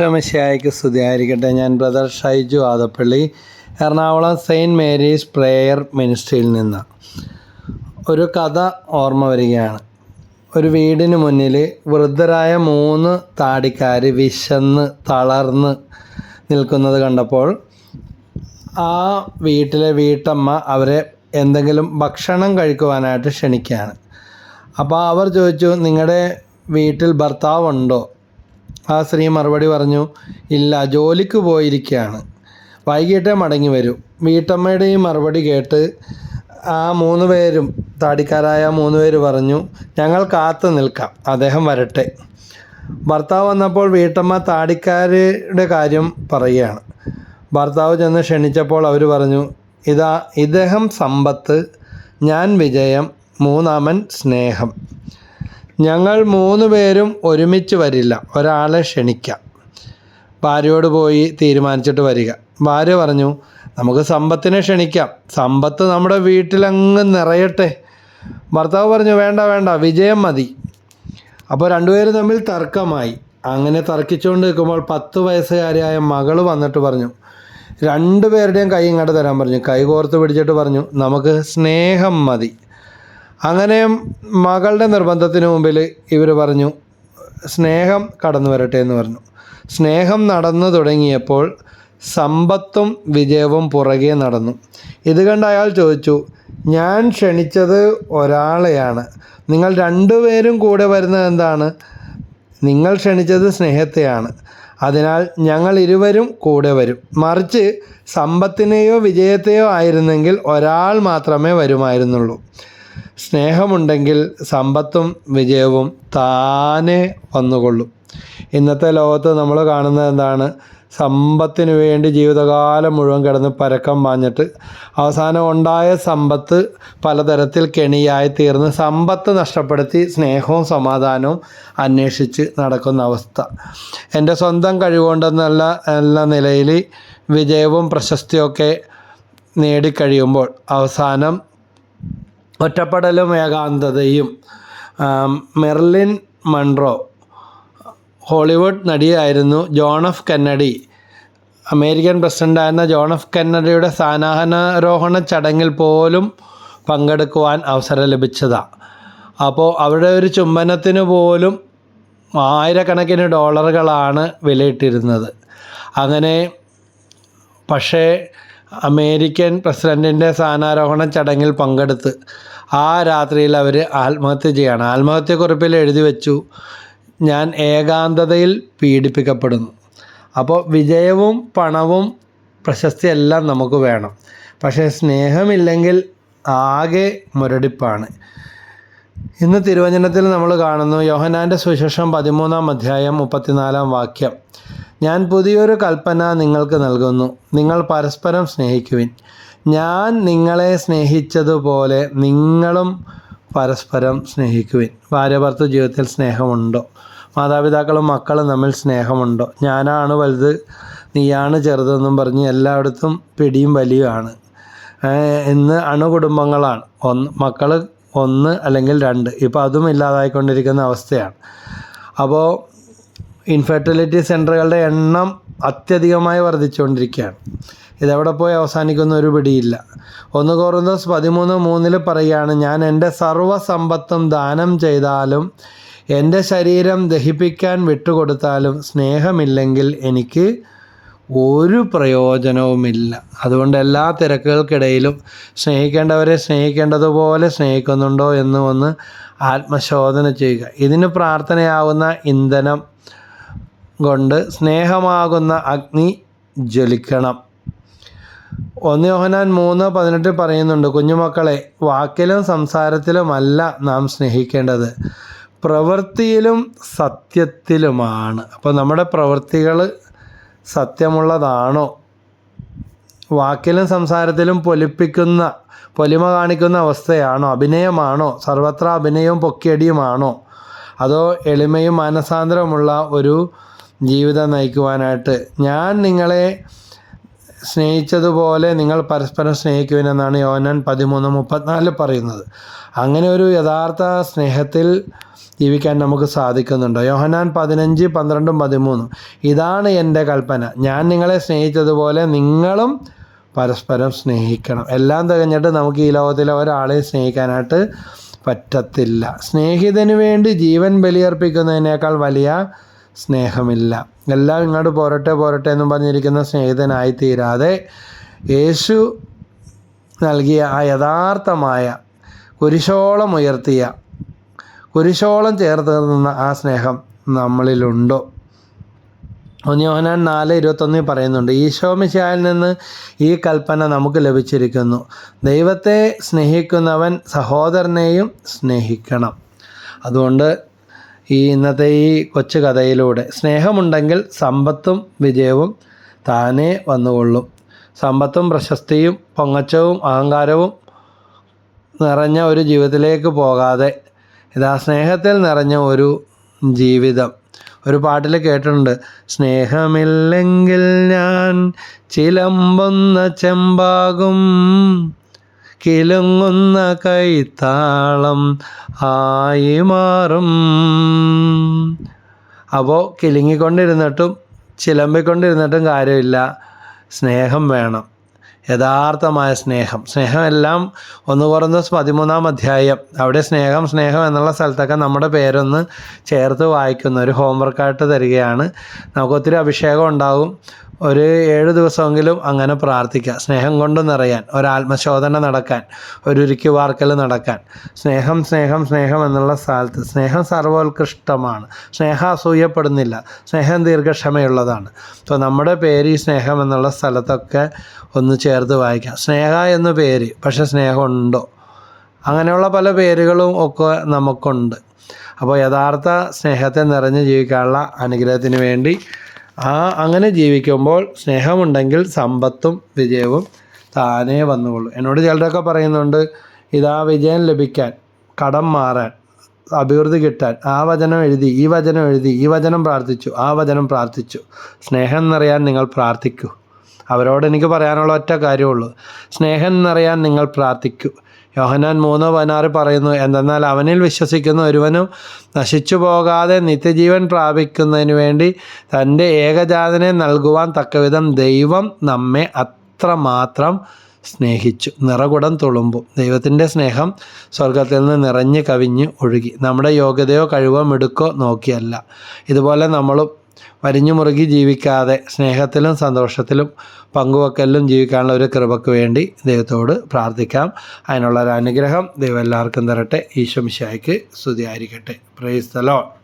രമശായിക്ക് സ്തുതിയായിരിക്കട്ടെ. ഞാൻ brother Shaiju Adappally Ernakulam saint Mary's prayer മിനിസ്ട്രിയിൽ നിന്ന്. ഒരു കഥ ഓർമ്മ വരികയാണ്. ഒരു വീടിന് മുന്നിൽ വൃദ്ധരായ മൂന്ന് താടിക്കാർ വിശന്ന് തളർന്ന് നിൽക്കുന്നത് കണ്ടപ്പോൾ ആ വീട്ടിലെ വീട്ടമ്മ അവരെ എന്തെങ്കിലും ഭക്ഷണം കഴിക്കുവാനായിട്ട് ക്ഷണിക്കുകയാണ്. അപ്പോൾ അവർ ചോദിച്ചു നിങ്ങളുടെ വീട്ടിൽ ഭർത്താവുണ്ടോ? ആ സ്ത്രീ മറുപടി പറഞ്ഞു ഇല്ല ജോലിക്ക് പോയിരിക്കുകയാണ് വൈകിട്ടേ മടങ്ങി വരൂ. വീട്ടമ്മയുടെ ഈ മറുപടി കേട്ട് ആ മൂന്ന് പേരും താടിക്കാരായ മൂന്ന് പേര് പറഞ്ഞു ഞങ്ങൾ കാത്തു നിൽക്കാം അദ്ദേഹം വരട്ടെ. ഭർത്താവ് വന്നപ്പോൾ വീട്ടമ്മ താടിക്കാരുടെ കാര്യം പറയുകയാണ്. ഭർത്താവ് ചെന്ന് ക്ഷണിച്ചപ്പോൾ അവർ പറഞ്ഞു ഇതാ ഇദ്ദേഹം സമ്പത്ത് ഞാൻ വിജയം മൂന്നാമൻ സ്നേഹം. ഞങ്ങൾ മൂന്ന് പേരും ഒരുമിച്ച് വരില്ല. ഒരാളെ ക്ഷണിക്കാം. ഭാര്യയോട് പോയി തീരുമാനിച്ചിട്ട് വരിക. ഭാര്യ പറഞ്ഞു നമുക്ക് സമ്പത്തിനെ ക്ഷണിക്കാം. സമ്പത്ത് നമ്മുടെ വീട്ടിലങ്ങ് നിറയട്ടെ. ഭർത്താവ് പറഞ്ഞു വേണ്ട വേണ്ട വിജയം മതി. അപ്പോൾ രണ്ടുപേരും തമ്മിൽ തർക്കമായി. അങ്ങനെ തർക്കിച്ചുകൊണ്ട് നിൽക്കുമ്പോൾ പത്ത് വയസ്സുകാരിയായ മകൾ വന്നിട്ട് പറഞ്ഞു രണ്ടുപേരുടെയും കൈ ഇങ്ങോട്ട് തരാൻ പറഞ്ഞു. കൈ കോർത്ത് പിടിച്ചിട്ട് പറഞ്ഞു നമുക്ക് സ്നേഹം മതി. അങ്ങനെ മകളുടെ നിർബന്ധത്തിന് മുമ്പിൽ ഇവർ പറഞ്ഞു സ്നേഹം കടന്നു വരട്ടെ എന്ന് പറഞ്ഞു. സ്നേഹം നടന്നു തുടങ്ങിയപ്പോൾ സമ്പത്തും വിജയവും പുറകെ നടന്നു. ഇത് കണ്ട് അയാൾ ചോദിച്ചു ഞാൻ ക്ഷണിച്ചത് ഒരാളെയാണ്. നിങ്ങൾ രണ്ടുപേരും കൂടെ വരുന്നത് എന്താണ്? നിങ്ങൾ ക്ഷണിച്ചത് സ്നേഹത്തെയാണ്. അതിനാൽ ഞങ്ങൾ ഇരുവരും കൂടെ വരും. മറിച്ച് സമ്പത്തിനെയോ വിജയത്തെയോ ആയിരുന്നെങ്കിൽ ഒരാൾ മാത്രമേ വരുമായിരുന്നുള്ളൂ. സ്നേഹമുണ്ടെങ്കിൽ സമ്പത്തും വിജയവും താനെ വന്നുകൊള്ളും. ഇന്നത്തെ ലോകത്ത് നമ്മൾ കാണുന്നത് എന്താണ്? സമ്പത്തിനു വേണ്ടി ജീവിതകാലം മുഴുവൻ കിടന്ന് പരക്കം പാഞ്ഞിട്ട് അവസാനം ഉണ്ടായ സമ്പത്ത് പലതരത്തിൽ കെണിയായി തീർന്ന് സമ്പത്ത് നഷ്ടപ്പെടുത്തി സ്നേഹവും സമാധാനവും അന്വേഷിച്ച് നടക്കുന്ന അവസ്ഥ. എന്റെ സ്വന്തം കഴിവുകൊണ്ടെന്നുള്ള എന്ന നിലയിൽ വിജയവും പ്രശസ്തിയൊക്കെ നേടിക്കഴിയുമ്പോൾ അവസാനം ഒറ്റപ്പെടലും ഏകാന്തതയും മെർലിൻ മൺറോ ഹോളിവുഡ് നടിയായിരുന്നു ജോൺ എഫ് കെന്നഡി. അമേരിക്കൻ പ്രസിഡന്റായിരുന്ന ജോൺ എഫ് കെന്നഡിയുടെ സ്ഥാനാരോഹണ ചടങ്ങിൽ പോലും പങ്കെടുക്കുവാൻ അവസരം ലഭിച്ചതാണ് അപ്പോൾ അവിടെ ഒരു ചുംബനത്തിന് പോലും ആയിരക്കണക്കിന് ഡോളറുകളാണ് വിലയിട്ടിരുന്നത്. അങ്ങനെ പക്ഷേ അമേരിക്കൻ പ്രസിഡന്റിന്റെ സ്ഥാനാരോഹണ ചടങ്ങിൽ പങ്കെടുത്ത് ആ രാത്രിയിൽ അവർ ആത്മഹത്യ ചെയ്യാണ്. ആത്മഹത്യക്കുറിപ്പിൽ എഴുതി വെച്ചു. ഞാൻ ഏകാന്തതയിൽ പീഡിപ്പിക്കപ്പെടുന്നു. അപ്പോൾ വിജയവും പണവും പ്രശസ്തിയെല്ലാം നമുക്ക് വേണം. പക്ഷേ സ്നേഹമില്ലെങ്കിൽ ആകെ മുരടിപ്പാണ്. ഇന്ന് തിരുവചനത്തിൽ നമ്മൾ കാണുന്നു യോഹനാന്റെ സുശേഷം പതിമൂന്നാം അധ്യായം മുപ്പത്തിനാലാം വാക്യം. ഞാൻ പുതിയൊരു കൽപ്പന നിങ്ങൾക്ക് നൽകുന്നു. നിങ്ങൾ പരസ്പരം സ്നേഹിക്കുവിൻ. ഞാൻ നിങ്ങളെ സ്നേഹിച്ചതുപോലെ നിങ്ങളും പരസ്പരം സ്നേഹിക്കുവിൻ. ഭാര്യ ഭർത്തൃ ജീവിതത്തിൽ സ്നേഹമുണ്ടോ? മാതാപിതാക്കളും മക്കളും തമ്മിൽ സ്നേഹമുണ്ടോ? ഞാനാണ് വലുത് നീയാണ് ചെറുതെന്നും പറഞ്ഞ് എല്ലായിടത്തും പിടിയും വലിയുമാണ് ഇന്ന് അണുകുടുംബങ്ങളാണ്. ഒന്ന് മക്കൾ ഒന്ന് അല്ലെങ്കിൽ രണ്ട്. ഇപ്പോൾ അതും ഇല്ലാതായിക്കൊണ്ടിരിക്കുന്ന അവസ്ഥയാണ്. അപ്പോൾ ഇൻഫെർട്ടിലിറ്റി സെന്ററുകളുടെ എണ്ണം അത്യധികമായി വർദ്ധിച്ചുകൊണ്ടിരിക്കുകയാണ്. ഇതെവിടെ പോയി അവസാനിക്കുന്ന ഒരു പിടിയില്ല. ഒന്ന് കോറുന്നോസ് പതിമൂന്ന് മൂന്നിൽ പറയുകയാണ് ഞാൻ എന്റെ സർവസമ്പത്തും ദാനം ചെയ്താലും എന്റെ ശരീരം ദഹിപ്പിക്കാൻ വിട്ടുകൊടുത്താലും സ്നേഹമില്ലെങ്കിൽ എനിക്ക് ഒരു പ്രയോജനവുമില്ല. അതുകൊണ്ട് എല്ലാ തിരക്കുകൾക്കിടയിലും സ്നേഹിക്കേണ്ടവരെ സ്നേഹിക്കേണ്ടതുപോലെ സ്നേഹിക്കുന്നുണ്ടോ എന്ന് ഒന്ന് ആത്മശോധന ചെയ്യുക. ഇതിന് പ്രാർത്ഥനയാവുന്ന ഇന്ധനം കൊണ്ട് സ്നേഹമാകുന്ന അഗ്നി ജ്വലിക്കണം. ഒന്ന് യോഹനാൻ മൂന്ന് പതിനെട്ട് പറയുന്നുണ്ട് കുഞ്ഞുമക്കളെ വാക്കിലും സംസാരത്തിലുമല്ല നാം സ്നേഹിക്കേണ്ടത്. പ്രവൃത്തിയിലും സത്യത്തിലുമാണ്. അപ്പോൾ നമ്മുടെ പ്രവൃത്തികൾ സത്യമുള്ളതാണോ? വാക്കിലും സംസാരത്തിലും പൊലിപ്പിക്കുന്ന പൊലിമ കാണിക്കുന്ന അവസ്ഥയാണോ? അഭിനയമാണോ? സർവത്ര അഭിനയവും പൊക്കിയടിയുമാണോ? അതോ എളിമയും മാനസാന്തരമുള്ള ഒരു ജീവിതം നയിക്കുവാനായിട്ട്? ഞാൻ നിങ്ങളെ സ്നേഹിച്ചതുപോലെ നിങ്ങൾ പരസ്പരം സ്നേഹിക്കുവിനെന്നാണ് യോഹന്നാൻ പതിമൂന്ന് മുപ്പത്തിനാല് പറയുന്നത്. അങ്ങനെ ഒരു യഥാർത്ഥ സ്നേഹത്തിൽ ജീവിക്കാൻ നമുക്ക് സാധിക്കുന്നുണ്ട്? യോഹനാൻ പതിനഞ്ച് പന്ത്രണ്ടും പതിമൂന്നും. ഇതാണ് എന്റെ കൽപ്പന. ഞാൻ നിങ്ങളെ സ്നേഹിച്ചതുപോലെ നിങ്ങളും പരസ്പരം സ്നേഹിക്കണം. എല്ലാം തികഞ്ഞിട്ട് നമുക്ക് ഈ ലോകത്തിലെ ഒരാളെ സ്നേഹിക്കാനായിട്ട് പറ്റത്തില്ല. സ്നേഹിതന് വേണ്ടി ജീവൻ ബലിയർപ്പിക്കുന്നതിനേക്കാൾ വലിയ സ്നേഹമില്ല. എല്ലാം ഇങ്ങോട്ട് പോരട്ടെ പോരട്ടെ എന്നും പറഞ്ഞിരിക്കുന്ന സ്നേഹിതനായി തീരാതെ യേശു നൽകിയ ആ യഥാർത്ഥമായ കുരിശോളം ഉയർത്തിയ കുരിശോളം ചേർത്ത് നിന്ന ആ സ്നേഹം നമ്മളിലുണ്ടോ? ഒന്നിയോഹനാൻ നാല് ഇരുപത്തൊന്നിൽ പറയുന്നുണ്ട് ഈശോമിശായിൽ നിന്ന് ഈ കൽപ്പന നമുക്ക് ലഭിച്ചിരിക്കുന്നു. ദൈവത്തെ സ്നേഹിക്കുന്നവൻ സഹോദരനെയും സ്നേഹിക്കണം. അതുകൊണ്ട് ഈ ഇന്നത്തെ ഈ കൊച്ചു കഥയിലൂടെ സ്നേഹമുണ്ടെങ്കിൽ സമ്പത്തും വിജയവും താനേ വന്നുകൊള്ളും. സമ്പത്തും പ്രശസ്തിയും പൊങ്ങച്ചവും അഹങ്കാരവും നിറഞ്ഞ ഒരു ജീവിതത്തിലേക്ക് പോകാതെ ഇതാ സ്നേഹത്തിൽ നിറഞ്ഞ ഒരു ജീവിതം. ഒരു പാട്ടിൽ കേട്ടിട്ടുണ്ട് സ്നേഹമില്ലെങ്കിൽ ഞാൻ ചിലമ്പുന്ന ചെമ്പാകും കിലുങ്ങുന്ന കൈത്താളം ആയി മാറും. അപ്പോൾ കിലുങ്ങിക്കൊണ്ടിരുന്നിട്ടും ചിലമ്പിക്കൊണ്ടിരുന്നിട്ടും കാര്യമില്ല. സ്നേഹം വേണം. യഥാർത്ഥമായ സ്നേഹം. സ്നേഹമെല്ലാം ഒന്ന് കുറഞ്ഞ പതിമൂന്നാം അധ്യായം. അവിടെ സ്നേഹം സ്നേഹം എന്നുള്ള സ്ഥലത്തൊക്കെ നമ്മുടെ പേരൊന്ന് ചേർത്ത് വായിക്കുന്ന ഒരു ഹോംവർക്കായിട്ട് തരികയാണ്. നമുക്ക് ഒത്തിരി അഭിഷേകം ഉണ്ടാകും. ഒരു ഏഴ് ദിവസമെങ്കിലും അങ്ങനെ പ്രാർത്ഥിക്കുക സ്നേഹം കൊണ്ട് നിറയാൻ ഒരാത്മശോധന നടക്കാൻ ഒരുരുക്കി വാർക്കൽ നടക്കാൻ. സ്നേഹം സ്നേഹം സ്നേഹം എന്നുള്ള സ്ഥലത്ത് സ്നേഹം സർവോത്കൃഷ്ടമാണ്. സ്നേഹം അസൂയപ്പെടുന്നില്ല. സ്നേഹം ദീർഘക്ഷമയുള്ളതാണ്. അപ്പോൾ നമ്മുടെ പേര് ഈ സ്നേഹം എന്നുള്ള സ്ഥലത്തൊക്കെ ഒന്ന് ചേർത്ത് വായിക്കാം. സ്നേഹ എന്ന പേര് പക്ഷേ സ്നേഹമുണ്ടോ? അങ്ങനെയുള്ള പല പേരുകളും ഒക്കെ നമുക്കുണ്ട്. അപ്പോൾ യഥാർത്ഥ സ്നേഹത്തെ നിറഞ്ഞ് ജീവിക്കാനുള്ള അനുഗ്രഹത്തിന് വേണ്ടി ആ അങ്ങനെ ജീവിക്കുമ്പോൾ സ്നേഹമുണ്ടെങ്കിൽ സമ്പത്തും വിജയവും താനേ വന്നുകൊള്ളും. എന്നോട് ചിലരൊക്കെ പറയുന്നുണ്ട് ഇതാ വിജയം ലഭിക്കാൻ കടം മാറാൻ അഭിവൃദ്ധി കിട്ടാൻ. ആ വചനം എഴുതി ഈ വചനം എഴുതി ഈ വചനം പ്രാർത്ഥിച്ചു ആ വചനം പ്രാർത്ഥിച്ചു. സ്നേഹം എന്നറിയാൻ നിങ്ങൾ പ്രാർത്ഥിക്കൂ. അവരോട് എനിക്ക് പറയാനുള്ള ഒറ്റ കാര്യമുള്ളൂ സ്നേഹം എന്നറിയാൻ നിങ്ങൾ പ്രാർത്ഥിക്കൂ. യോഹനാൻ മൂന്ന് പതിനാറ് പറയുന്നു എന്തെന്നാൽ അവനിൽ വിശ്വസിക്കുന്ന ഒരുവനും നശിച്ചു പോകാതെ നിത്യജീവൻ പ്രാപിക്കുന്നതിന് വേണ്ടി തന്റെ ഏകജാതനെ നൽകുവാൻ തക്കവിധം ദൈവം നമ്മെ അത്രമാത്രം സ്നേഹിച്ചു. നിറകുടം തുളുമ്പും. ദൈവത്തിന്റെ സ്നേഹം സ്വർഗത്തിൽ നിന്ന് നിറഞ്ഞ് കവിഞ്ഞ് ഒഴുകി. നമ്മുടെ യോഗ്യതയോ കഴിവോ മെടുക്കോ നോക്കിയല്ല. ഇതുപോലെ നമ്മളും വരിഞ്ഞു മുറുകി ജീവിക്കാതെ സ്നേഹത്തിലും സന്തോഷത്തിലും പങ്കുവെക്കലിലും ജീവിക്കാനുള്ള ഒരു കൃപയ്ക്ക് വേണ്ടി ദൈവത്തോട് പ്രാർത്ഥിക്കാം. അതിനുള്ള ഒരു അനുഗ്രഹം ദൈവം എല്ലാവർക്കും തരട്ടെ. ഈശോ മിശായ്ക്ക് സ്തുതിയായിരിക്കട്ടെ. Price load